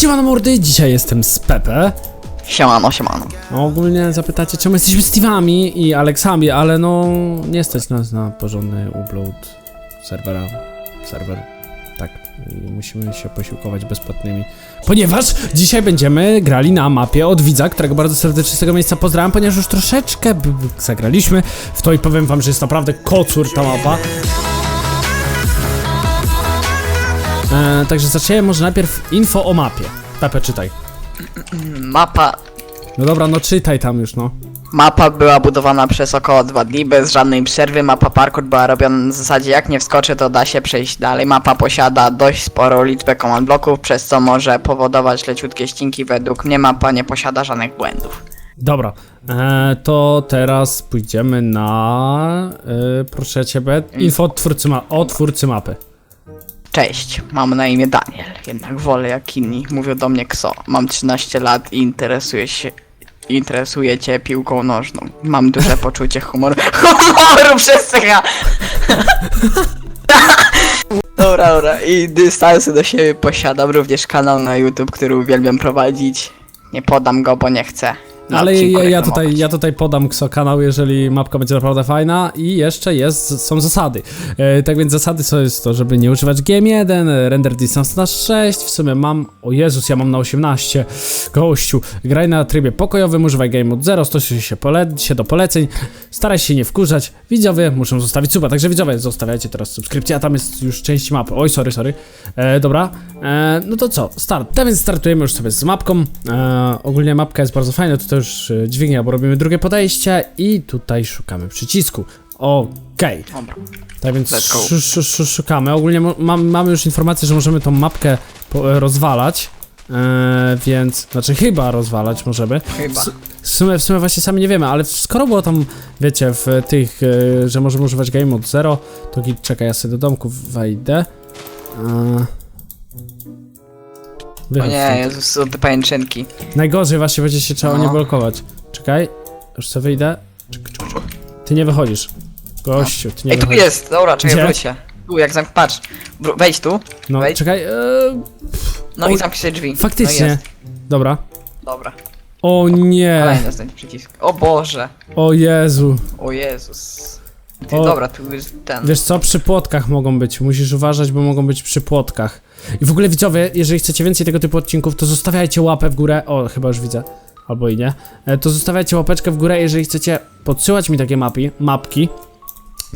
Siemano mordy, dzisiaj jestem z Pepe. Siemano, siemano. No ogólnie zapytacie czemu jesteśmy Steve'ami i Alexami, ale no nie stać nas na porządny upload serwera, serwer, tak. I musimy się posiłkować bezpłatnymi, ponieważ dzisiaj będziemy grali na mapie od widza, którego bardzo serdecznie z tego miejsca pozdrawiam, ponieważ już troszeczkę zagraliśmy w to i powiem wam, że jest naprawdę kocur ta mapa. E, także zaczniemy może najpierw info o mapie. Pepe, czytaj. Mapa, No dobra, no czytaj tam już, no. mapa była budowana przez około 2 dni bez żadnej przerwy. Mapa parkour była robiona na zasadzie jak nie wskoczy to da się przejść dalej. Mapa posiada dość sporą liczbę command bloków, przez co może powodować leciutkie ścinki. Według mnie mapa nie posiada żadnych błędów. Dobra, e, to teraz pójdziemy na, e, proszę ciebie, info od twórcy, ma o twórcy mapy. Cześć, mam na imię Daniel, jednak wolę jak inni. Mówią do mnie Kso. Mam 13 lat i interesuję się... Interesuje cię piłką nożną. Mam duże poczucie humoru. Humoru przesycha! Dobra, dobra. I dystansu do siebie posiadam również kanał na YouTube, który uwielbiam prowadzić. Nie podam go, bo nie chcę. Ale ja, ja, tutaj, ja tutaj podam KSO kanał, jeżeli mapka będzie naprawdę fajna i jeszcze jest, są zasady. E, tak więc zasady to jest to, żeby nie używać GM1, render distance na 6, w sumie mam, o Jezus, ja mam na 18, gościu, graj na trybie pokojowym, używaj game mode 0, stosuj się, pole, się do poleceń, staraj się nie wkurzać, widzowie muszą zostawić suba, także widzowie zostawiajcie teraz subskrypcję, a tam jest już część mapy, oj sorry, sorry, e, dobra, e, no to co, start, tak więc startujemy już sobie z mapką, e, ogólnie mapka jest bardzo fajna, tutaj już e, dźwignia, bo robimy drugie podejście i tutaj szukamy przycisku, okej. Dobra. Tak więc Let's go. sz, sz, sz, szukamy. Ogólnie mo- mam, mamy już informację, że możemy tą mapkę po, e, rozwalać. E, więc, znaczy chyba rozwalać możemy. Chyba. W sumie, w sumie właśnie sami nie wiemy, ale skoro było tam, wiecie, w tych, e, że możemy używać Game Mode 0, to git, czekaj, ja sobie do domku wejdę. E, O wychodź nie, stąd. Jezus, te pajęczynki. Najgorzej właśnie będzie się trzeba No. nie blokować. Czekaj, już sobie wyjdę. Czek, czek, czek. Ty nie wychodzisz. Gościu, ty nie Ej, tu wychodzisz. jest, dobra, czekaj, Gdzie? wróć się. Tu, jak zamk... patrz. Wejdź tu, No, wejdź. czekaj, e, no Oj, i zamknij drzwi. No faktycznie. jest. Dobra. Dobra, O nie, kolejny przycisk. O Boże, o Jezu. o Jezus. Ty, O. dobra, tu jest ten. Wiesz co, przy płotkach mogą być, musisz uważać, bo mogą być przy płotkach. I w ogóle widzowie, jeżeli chcecie więcej tego typu odcinków, to zostawiajcie łapę w górę, o, chyba już widzę, albo i nie, E, to zostawiajcie łapeczkę w górę, jeżeli chcecie podsyłać mi takie mapi, mapki,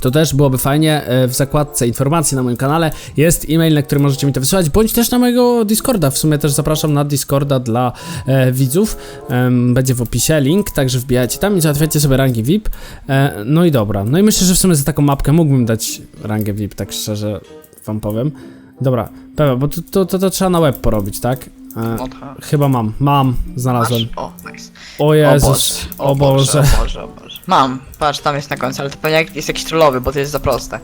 to też byłoby fajnie, e, w zakładce informacji na moim kanale jest e-mail, na który możecie mi to wysyłać, bądź też na mojego Discorda, w sumie też zapraszam na Discorda dla e, widzów, Em, będzie w opisie link, także wbijajcie tam i załatwiacie sobie rangi VIP, e, no i dobra, no i myślę, że w sumie za taką mapkę mógłbym dać rangę VIP, tak szczerze wam powiem. Dobra, Pepe, bo to, to, to, to trzeba na web porobić, tak? E, Odcha. chyba mam, mam, znalazłem. Masz? O, nice. O Jezus, Boże, o Boże. o Boże, o Boże. Mam, patrz, tam jest na końcu, ale to pewnie jak- jest jakiś trollowy, bo to jest za proste.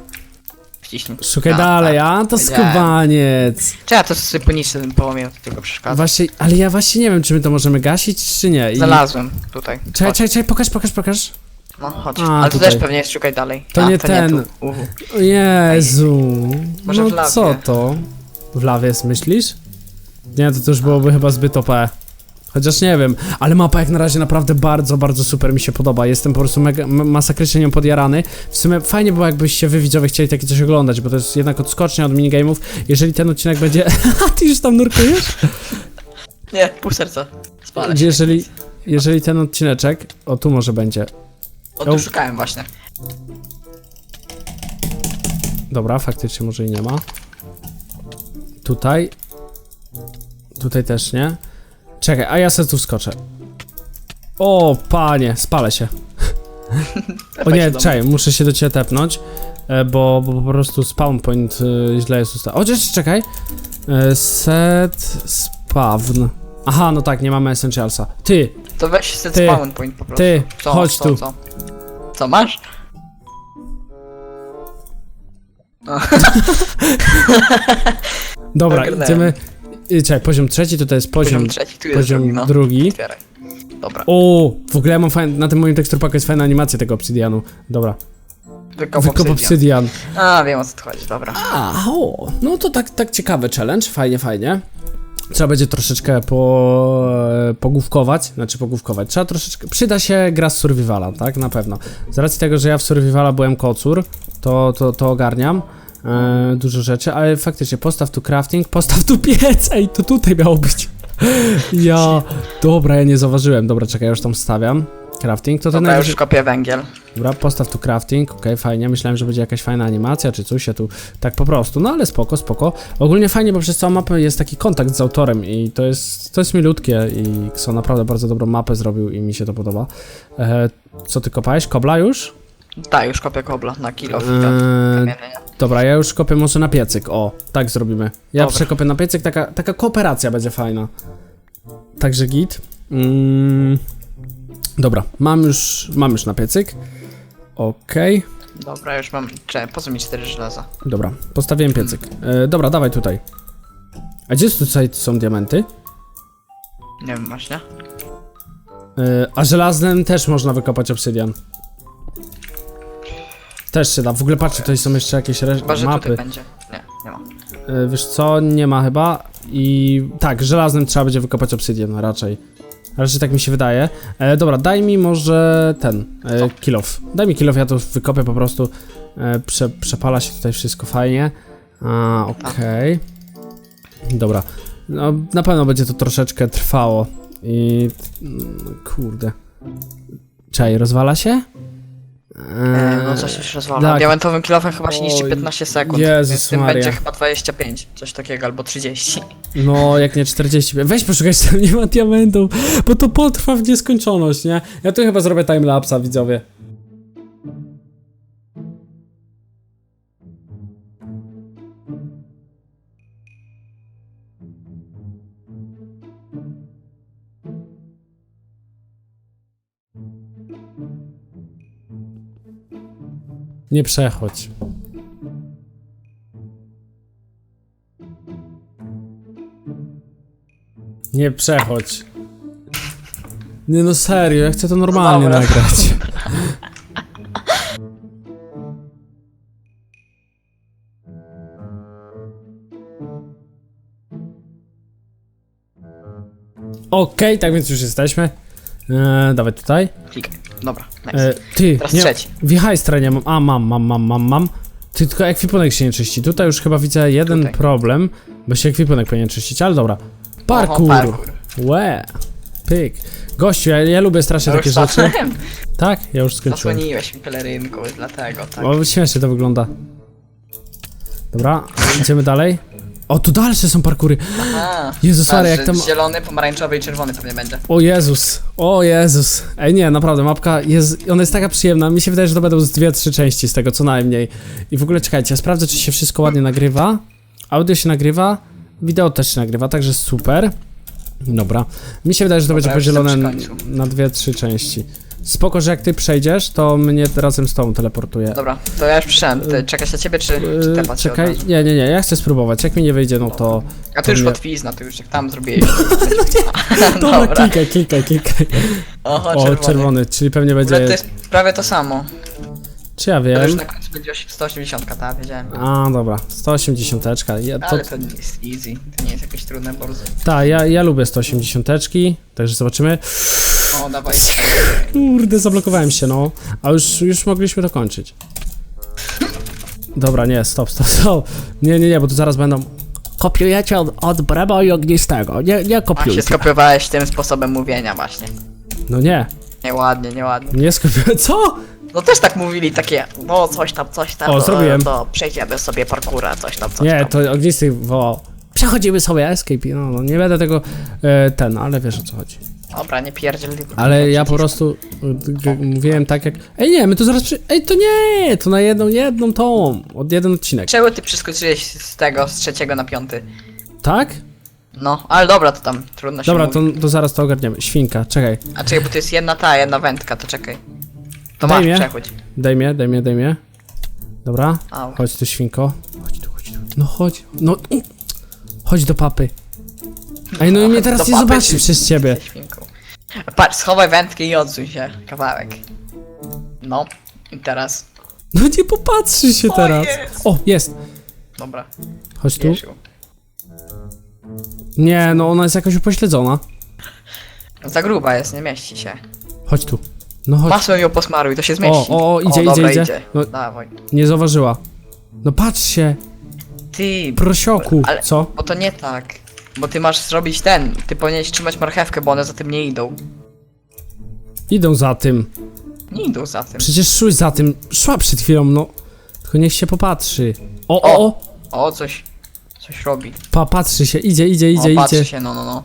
Wciśnij. Szukaj dalej, tak. a to Wiedziałem. skubaniec. Czy ja to sobie poniższy połamię, to tylko przeszkadza. Właśnie, ale ja właśnie nie wiem, czy my to możemy gasić, czy nie. I... Znalazłem, tutaj. Czekaj, czekaj, czekaj, pokaż, pokaż, pokaż. No, chodź. A, Ale to tutaj. też pewnie jest szukaj dalej. To A, nie ten. tu. Uhu. O Jezu. Może w No lawie. co to? W lawie jest, myślisz? Nie, to, to już byłoby chyba zbyt OP. Chociaż nie wiem, ale mapa jak na razie naprawdę bardzo, bardzo super mi się podoba. Jestem po prostu mega, m- masakrycznie nią podjarany. W sumie fajnie było jakbyście wy widzowie chcieli takie coś oglądać, bo to jest jednak odskocznia od minigame'ów. Jeżeli ten odcinek będzie... A ty już tam nurkujesz? Nie, pół serca. Spalę się. Jeżeli, jeżeli ten odcineczek... O, tu może będzie. O, tu szukałem właśnie. Dobra, faktycznie może i nie ma. Tutaj. Tutaj też nie. Czekaj, a ja sobie tu wskoczę. O, panie, spalę się. O nie, czekaj, muszę się do ciebie tepnąć, e, bo, bo po prostu spawn point e, źle jest ustawiony. Chociaż czekaj. E, Set spawn. Aha, no tak, nie mamy essentialsa. Ty, To weź set Ty, spawn point po prostu. ty, Co, chodź co, tu. Co? co masz? Dobra, Ogarnąłem. idziemy. I, czekaj, poziom trzeci, tutaj jest poziom, Poziom trzeci, tu jest poziom drugi, no. drugi. Otwieraj. Dobra. O, w ogóle ja mam fajne, na tym moim teksturpaku jest fajna animacja tego obsydianu. Dobra. Wykop Wykop obsydian. obsydian. A, wiem o co tu chodzi, dobra. A, o, no to tak, tak ciekawy challenge, fajnie, fajnie. Trzeba będzie troszeczkę po, e, pogłówkować, znaczy pogłówkować. Trzeba troszeczkę. Przyda się gra z survivala, tak? Na pewno. Z racji tego, że ja w survivala byłem kocur, to, to, to ogarniam. E, dużo rzeczy, ale faktycznie postaw tu crafting, postaw tu piec, ej, to tutaj miało być. Ja, dobra, ja nie zauważyłem. Dobra, czekaj, już tam stawiam. Crafting, to to Dobra, najwyżej- już kopię węgiel. Dobra, postaw tu crafting, okej, fajnie. Myślałem, że będzie jakaś fajna animacja czy coś, ja tu tak po prostu, no ale spoko, spoko. Ogólnie fajnie, bo przez całą mapę jest taki kontakt z autorem i to jest, to jest milutkie i Kso naprawdę bardzo dobrą mapę zrobił i mi się to podoba. E, co ty kopałeś? Kobla już? Tak, już kopię kobla na kilo. Eee, dobra, ja już kopię może na piecyk, o, tak zrobimy. Ja Dobra. przekopię na piecyk, taka, taka kooperacja będzie fajna. Także git. Mm, dobra, mam już, mam już na piecyk. Okej. Dobra, już mam. Cze, po co mi cztery żelaza? Dobra, postawiłem piecyk. E, dobra, dawaj tutaj. A gdzie tutaj są diamenty? Nie wiem właśnie. E, a żelaznym też można wykopać obsydian. Też się da. W ogóle patrzcie, tutaj są jeszcze jakieś re- Chyba, że mapy. tutaj będzie. Nie, nie ma. E, wiesz co, nie ma chyba. I tak, żelaznym trzeba będzie wykopać obsydian raczej. Raczej tak mi się wydaje. E, dobra, daj mi może ten, e, Co? kilof. Daj mi kilof, ja to wykopię po prostu. E, prze, przepala się tutaj wszystko fajnie. A, okej. Dobra. No, na pewno będzie to troszeczkę trwało. I... mm, Kurde. Czaj, rozwala się? E, no coś już rozwala. tak. Diamentowym kilofem chyba się niszczy Oj, 15 sekund. Jezus więc tym Maria. będzie chyba 25, coś takiego, albo 30. No, jak nie 40. Weź poszukaj, czy tam nie ma diamentów, bo to potrwa w nieskończoność, nie? Ja tu chyba zrobię timelapsa, widzowie. Nie przechodź. Nie przechodź. Nie no serio, ja chcę to normalnie dobra. nagrać. Okej, tak więc już jesteśmy. Eee, dawaj tutaj. Klikaj. Dobra, nice. E, ty, Teraz nie, trzeci. Wichajstra nie mam. A, mam, mam, mam, mam, mam. Ty, tylko ekwipunek się nie czyści. Tutaj już chyba widzę jeden Tutaj. problem, bo się ekwipunek powinien czyścić, ale dobra. Parkour. parkour. Łe. Pyk. Gościu, ja, ja lubię strasznie Ja takie rzeczy. Tak, ja już skończyłem. Zasłoniłeś mi pelerynką, dlatego, tak. O, śmiesznie to wygląda. Dobra, idziemy dalej. O, tu dalsze są parkury. Aha. Jezus Maria, jak tam... Zielony, pomarańczowy i czerwony pewnie będzie. O Jezus, o Jezus. Ej nie, naprawdę, mapka jest, ona jest taka przyjemna. Mi się wydaje, że to będą z dwie, trzy części z tego, co najmniej. I w ogóle czekajcie, ja sprawdzę, czy się wszystko ładnie nagrywa. Audio się nagrywa, wideo też się nagrywa, także super. Dobra. Mi się wydaje, że to Dobra, będzie podzielone na dwie, trzy części. Spoko, że jak ty przejdziesz, to mnie razem z tobą teleportuje. Dobra, to ja już przyszedłem. Ty czekasz na ciebie, czy, czy Yy, temat się czekaj, nie, nie, nie, ja chcę spróbować. Jak mi nie wyjdzie, no to. A to ty już mnie- łatwizna, ty już jak tam zrobiłeś. Dobra, klikaj, klikaj, klikaj. Oho, O, czerwony. czerwony, czyli pewnie W ogóle będzie. to jest prawie to samo. Czy ja Ale już wiem? na końcu będzie 180, tak, wiedziałem. A, dobra, 180. Ja, to, Ale to nie jest easy, to nie jest jakieś trudne bardzo. ta, ja, ja lubię 180, także zobaczymy. O, dawaj. Kurde, zablokowałem się, no. A już, już mogliśmy to kończyć. Dobra, nie, stop, stop, stop. Nie, nie, nie, bo tu zaraz będą. Kopiujecie od, od Brema i Ognistego. Nie, nie A się kopiujcie. skopiowałeś tym sposobem mówienia właśnie. No nie, Nieładnie, nieładnie. nie skopiuję. Co? No też tak mówili takie, no coś tam, coś tam, O, to, zrobiłem. to przejdziemy sobie parkura, coś tam, coś Nie, tam. to Ognisty wołał. Przechodzimy sobie escape. No, no nie będę tego e, ten, ale wiesz o co chodzi. Dobra, nie pierdziel. Ale ja po prostu y, g- mówiłem tak jak. Ej nie, my to zaraz przy... Ej to nie! To na jedną, jedną tą. Od jeden odcinek. Czemu ty przeskoczyłeś z tego, z trzeciego na piąty? Tak? No, ale dobra, to tam trudno się Dobra, mówi. to, to zaraz to ogarniemy. Świnka, czekaj. A czekaj, bo to jest jedna ta, jedna wędka, to czekaj. To Daj masz, mnie. przechodź. Daj mnie, daj mnie, daj mnie. Dobra. Au. Chodź tu świnko. Chodź tu, chodź tu. No chodź. No. Chodź do papy. Ej, no i mnie teraz Do nie papy zobaczy czy- przez ciebie. świnką. Patrz, schowaj wędkę i odsuń się kawałek. No, i teraz. No nie popatrzy się O, teraz. jest. O, jest. Dobra, Chodź tu. ją. Nie, no ona jest jakoś upośledzona. Za gruba jest, nie mieści się. Chodź tu. No chodź. Masą ją posmaruj, to się zmieści. o, o, idzie, dobra, idzie, idzie. No- Dawaj. Nie zauważyła. No patrz się, Ty, prosioku. Ale- Co? bo to nie tak. Bo ty masz zrobić ten, ty powinieneś trzymać marchewkę, bo one za tym nie idą. Idą za tym. Nie idą za tym. Przecież szły za tym. Szła przed chwilą, no. Tylko niech się popatrzy. O, o, o. O, coś, coś robi. Pa, patrzy się, idzie, idzie, idzie, o, patrzy idzie. się, no, no, no.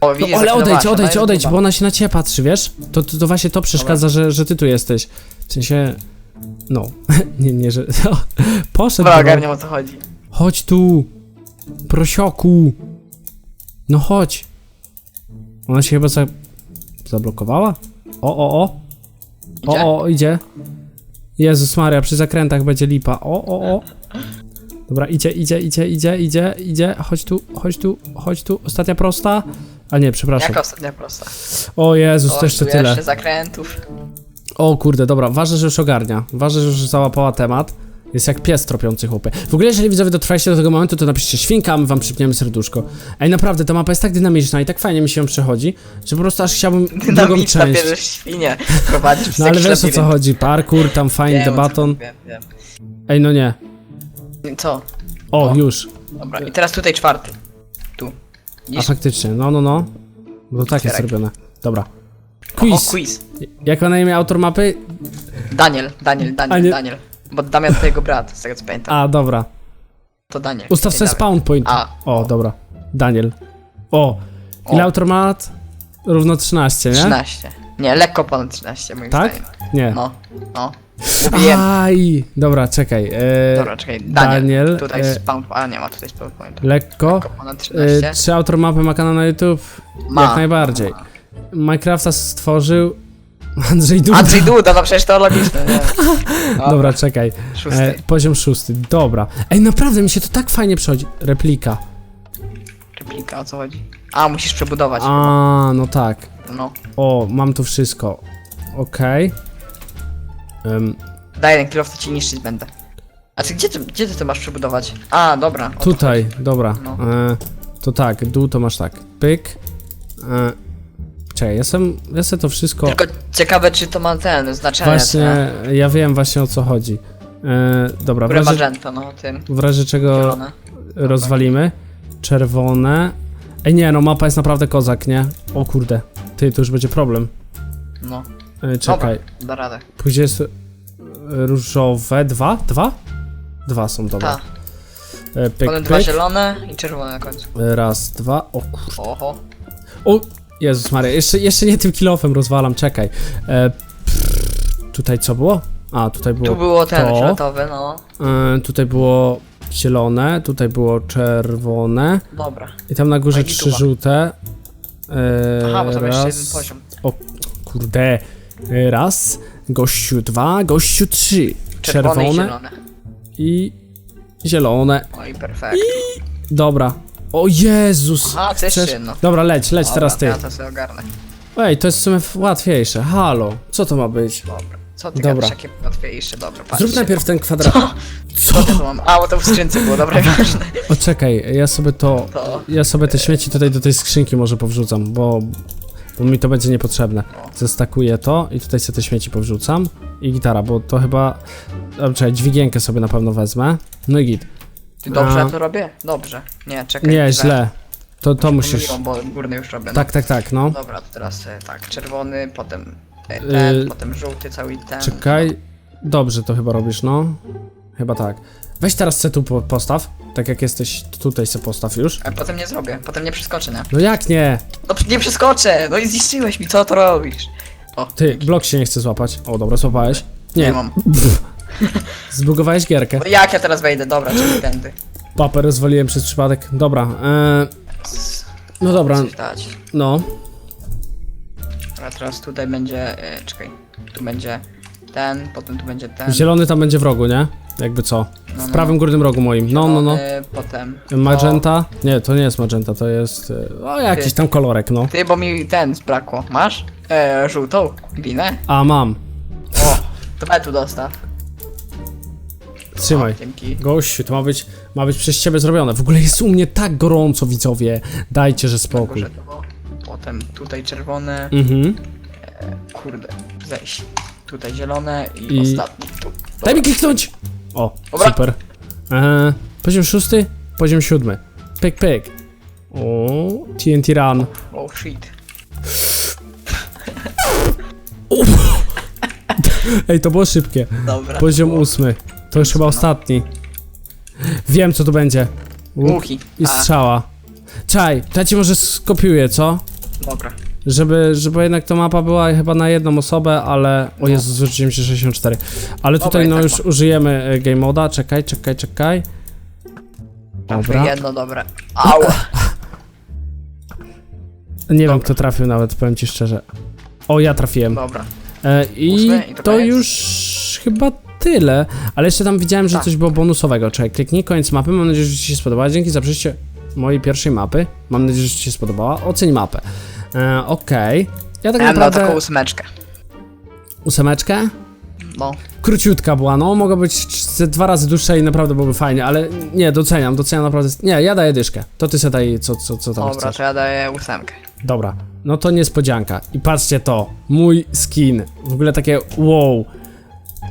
O, widzisz, No, ale odejdź, odejdź, jest odejdź, bo ona się na ciebie patrzy, wiesz? To, to, to właśnie to przeszkadza, że, że ty tu jesteś. W sensie... No. nie, nie, że... Poszedł. Dobra, no. ogarniam o co chodzi. Chodź tu. Prosioku. No chodź. Ona się chyba za... zablokowała? O, o, o. O, o, idzie. Jezus Maria, przy zakrętach będzie lipa. O, o, o. Dobra, idzie, idzie, idzie, idzie, idzie, idzie. Chodź tu, chodź tu, chodź tu. Ostatnia prosta. A nie, przepraszam. Jaka ostatnia prosta? O Jezus, O, to jeszcze tyle. zakrętów. O kurde, dobra, ważne, że już ogarnia. Ważne, że już załapała temat. Jest jak pies tropiący chłopy. W ogóle, jeżeli widzowie dotrwaliście do tego momentu, to napiszcie świnka, my wam przypniemy serduszko. Ej, naprawdę, ta mapa jest tak dynamiczna i tak fajnie mi się ją przechodzi, że po prostu aż chciałbym drugą Dynamiczna część. bierzesz świnie. Prowadzisz No ale jakiś wiesz o co labirynt. chodzi, parkour, tam fajny Wiem, o co debaton. chodzi, Wiem, wiem. Ej, no nie. Co? O, już. Dobra, i teraz tutaj czwarty. Tu. A Widzisz? faktycznie, no, no, no. Bo tak jest Otwieraj. robione. Dobra. O, Quiz. quiz. Jak ma na imię autor mapy? Daniel, Daniel, A Daniel, nie- Daniel. Bo Damian to jego brat, z tego co pamiętam. A, dobra. To Daniel. Ustaw sobie spawn point. A. O, dobra. Daniel. O. Ile O. autor ma lat? Równo 13, nie? 13. Nie, lekko ponad 13 moim Tak? zdaniem. Nie. No, no. Mówiłem. Aj! Dobra, czekaj. E, Dobra, czekaj, Daniel. Daniel, Tutaj e, spawn, a nie ma tutaj spawn pointu. lekko. Lekko ponad 13. E, czy autor mapy ma kanał na YouTube? Ma. Jak najbardziej. Minecrafta stworzył Andrzej Duda. Andrzej Duda, no przecież to logiczne, nie? Dobra, czekaj. Szósty. E, poziom szósty. Dobra. Ej, naprawdę mi się to tak fajnie przechodzi. Replika. Replika, o co chodzi? A, musisz przebudować. A, no tak. No. O, mam tu wszystko. Okej. Em, Daj kilof, to ci niszczyć będę. A ty gdzie ty, gdzie ty to masz przebudować? A, dobra. o to tutaj, dobra. No. E, to tak, dół to masz tak. Pyk. E, czekaj, ja sam, ja sobie to wszystko... Tylko ciekawe, czy to ma ten, znaczenie. Właśnie, ja wiem właśnie o co chodzi. E, dobra, w razie, magenta, no, tym. w razie czego Zielone. rozwalimy. Czerwone. Ej nie, no mapa jest naprawdę kozak, nie? O kurde. Ty, to już będzie problem. No. E, czekaj. Dobra, da radę. Później jest e, różowe. Dwa? Dwa? Dwa są, dobra. Ta. E, pyk, Potem dwa pyk. zielone i czerwone na końcu. Raz, dwa. O kurde. Oho. O! Jezus Maria, jeszcze, jeszcze nie tym kilofem rozwalam, czekaj. E, pff, tutaj co było? A, tutaj było Tu było ten to. fioletowy, no. E, tutaj było zielone, tutaj było czerwone Dobra. i tam na górze No i trzy żółte. E, Aha, bo tam jeszcze jeden raz, poziom. o kurde, E, raz, gościu dwa, gościu trzy, Czerwone, i czerwone zielone. i zielone. Oj, perfekt. Dobra. O Jezus! To jeszcze jedno. Dobra, leć, leć Dobra, teraz ty. Ja to sobie ogarnę. Ej, to jest w sumie łatwiejsze. Halo, co to ma być? Dobra. Co ty Dobra. gadasz, jakie łatwiejsze, dobra, patrz. Zrób najpierw ten kwadrat. Co ja tu mam? A, bo to w skrzynce było, dobra, ważne. O czekaj, ja sobie to. To. Ja sobie te śmieci tutaj do tej skrzynki może powrzucam, bo. Bo mi to będzie niepotrzebne. Zestakuję to i tutaj sobie te śmieci powrzucam. I gitara, bo to chyba. A, czekaj, dźwigienkę sobie na pewno wezmę. No i git. Ty dobrze A. to robię? Dobrze. Nie, czekaj. Nie, źle. To, to musisz. Pomyliłam, bo górny już robię. No. Tak, tak, tak, no. Dobra, to teraz e, tak, czerwony, potem e, ten, Yy, potem żółty, cały ten. Czekaj. Dobrze to chyba robisz, no. Chyba tak. Weź teraz se tu po- postaw. Tak jak jesteś tutaj se postaw już. A potem nie zrobię, potem nie przeskoczę, nie? No jak nie? No nie przeskoczę! No i zniszczyłeś mi, co to robisz? O, Ty, blok się nie chce złapać. O, dobra, złapałeś. nie Nie, mam. zbugowałeś gierkę. No jak ja teraz wejdę? Dobra, czyli tędy. Papę rozwaliłem przez przypadek. Dobra, e, no dobra, Coś dać. no. A teraz tutaj będzie, e, czekaj, tu będzie ten, potem tu będzie ten. Zielony tam będzie w rogu, nie? Jakby co? No, W no, prawym górnym rogu moim. No, no, no. zielony, Potem. Magenta? Nie, to nie jest magenta, to jest. e, O, jakiś tam kolorek, no. Ty, bo mi ten zbrakło. Masz? E, żółtą glinę? A, mam. O, to weź tu dostaw. Trzymaj. Dzięki. Gościu, to ma być, ma być przez ciebie zrobione. W ogóle jest u mnie tak gorąco, widzowie. Dajcie, że spokój. Górze to, potem tutaj czerwone, Mhm. kurde, zejść. Tutaj zielone i, I- ostatni tu. Daj mi kliknąć! O, Dobra. super. Eee, poziom szósty, poziom siódmy. Pyk, pyk. O, TNT Run. Oh shit. Ej, to było szybkie. Dobra. Poziom ósmy. To już chyba ostatni. Wiem, co to będzie. Łuk Łuki. i A, strzała. Czaj, to ja ci może skopiuję, co? dobra. Żeby, żeby jednak ta mapa była chyba na jedną osobę, ale... O Jezu, zrzuciłem się 64. Ale Dobra, tutaj i no tak już mam. użyjemy e, game moda. Czekaj, czekaj, czekaj. Dobra. Jedno dobre. Ała. Nie wiem, kto trafił nawet, powiem ci szczerze. O, ja trafiłem. Dobra. E, I to to koniec? już chyba tyle. Ale jeszcze tam widziałem, że Tak. coś było bonusowego. Czekaj, kliknij koniec mapy. Mam nadzieję, że Ci się spodobała. Dzięki za przejście mojej pierwszej mapy. Mam nadzieję, że Ci się spodobała. Oceń mapę. E, Okej. Ja tak Ja naprawdę... taką ósmeczkę. Ósemeczkę? No. Króciutka była, no. Mogła być dwa razy dłuższa i naprawdę byłoby fajnie, ale nie, doceniam, doceniam naprawdę. Nie, ja daję dyszkę. To Ty sobie daj, co, co, co tam Dobra, chcesz. to ja daję ósemkę. Dobra, no to niespodzianka. I patrzcie to, mój skin. W ogóle takie wow.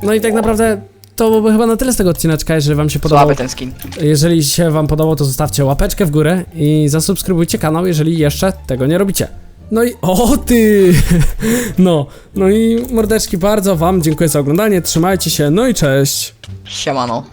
No i tak naprawdę to byłoby chyba na tyle z tego odcineczka, jeżeli wam się podobał. Słaby ten skin. Jeżeli się wam podobał, to zostawcie łapeczkę w górę i zasubskrybujcie kanał, jeżeli jeszcze tego nie robicie. No i o ty! No, no i mordeczki bardzo wam dziękuję za oglądanie, trzymajcie się, no i cześć! Siemano.